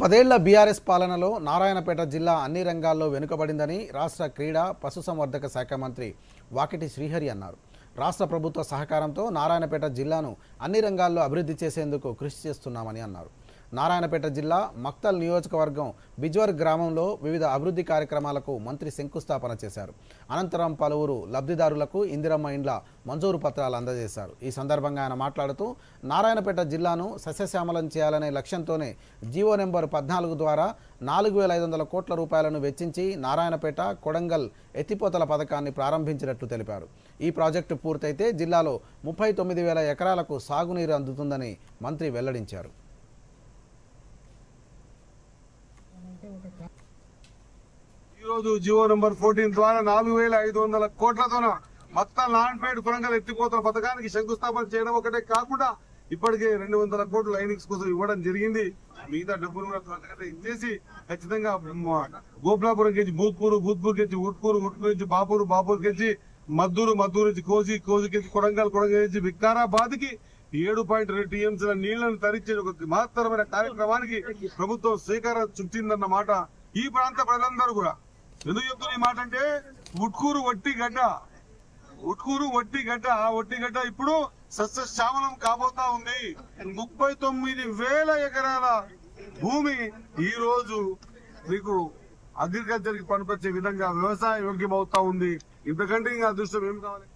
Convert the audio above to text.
పదేళ్ళ బీఆర్ఎస్ పాలనలో నారాయణపేట జిల్లా అన్ని రంగాల్లో వెనుకబడిందని రాష్ట్ర క్రీడా పశుసంవర్ధక శాఖ మంత్రి వాకిటి శ్రీహరి అన్నారు. రాష్ట్ర ప్రభుత్వ సహకారంతో నారాయణపేట జిల్లాను అన్ని రంగాల్లో అభివృద్ధి చేసేందుకు కృషి చేస్తున్నామని అన్నారు. నారాయణపేట జిల్లా మక్తల్ నియోజకవర్గం బిజ్వర్ గ్రామంలో వివిధ అభివృద్ధి కార్యక్రమాలకు మంత్రి శంకుస్థాపన చేశారు. అనంతరం పలువురు లబ్ధిదారులకు ఇందిరమ్మ ఇండ్ల మంజూరు పత్రాలు అందజేశారు. ఈ సందర్భంగా ఆయన మాట్లాడుతూ నారాయణపేట జిల్లాను సస్యశ్యామలం చేయాలనే లక్ష్యంతోనే జీవో నెంబర్ పద్నాలుగు ద్వారా నాలుగు వేల ఐదు వందల కోట్ల రూపాయలను వెచ్చించి నారాయణపేట కొడంగల్ ఎత్తిపోతల పథకాన్ని ప్రారంభించినట్లు తెలిపారు. ఈ ప్రాజెక్టు పూర్తయితే జిల్లాలో ముప్పై తొమ్మిది వేల ఎకరాలకు సాగునీరు అందుతుందని మంత్రి వెల్లడించారు. ఈ రోజు జియో నెంబర్ ఫోర్టీన్ ద్వారా నాలుగు వేల ఐదు వందల కోట్లతోన మొత్తం నాన్పేట కొరంగల్ ఎత్తిపోతల పథకానికి శంకుస్థాపన చేయడం ఒకటే కాకుండా ఇప్పటికే రెండు వందల కోట్లు లైనింగ్స్ కోసం ఇవ్వడం జరిగింది. మిగతా డబ్బులు కూడా ఇచ్చేసి ఖచ్చితంగా గోపులాపురం కెచ్చి భూత్పూర్ భూత్పూర్ కెచ్చి ఉట్పూరు ఉట్పూర్ నుంచి బాపూరు బాపూర్ కెచ్చి మద్దూరు మద్దూరు నుంచి కోసి కోసి కెచ్చి కొడంగల్ కొడంగల్ నుంచి వికారాబాద్కి ఏడు పాయింట్ రెండు టీఎంసీల నీళ్ళను తరించే ఒక మహత్తరమైన కార్యక్రమానికి ప్రభుత్వం శ్రీకారం చుట్టిందన్నమాట ఈ ప్రాంత ప్రజలందరూ కూడా. ఎందుకు చెప్తున్న ఈ మాట అంటే ఉట్కూరు వట్టి గడ్డ ఉట్కూరు వట్టి గడ్డ ఆ వట్టి గడ్డ ఇప్పుడు సస్యశ్యామలం కాబోతా ఉంది. ముప్పై తొమ్మిది వేల ఎకరాల భూమి ఈ రోజు మీకు అగ్రికల్చర్కి పనికొచ్చే విధంగా వ్యవసాయ యోగ్యం అవుతా ఉంది. ఇంతకంటే ఇంకా అదృష్టం ఏం కావాలి?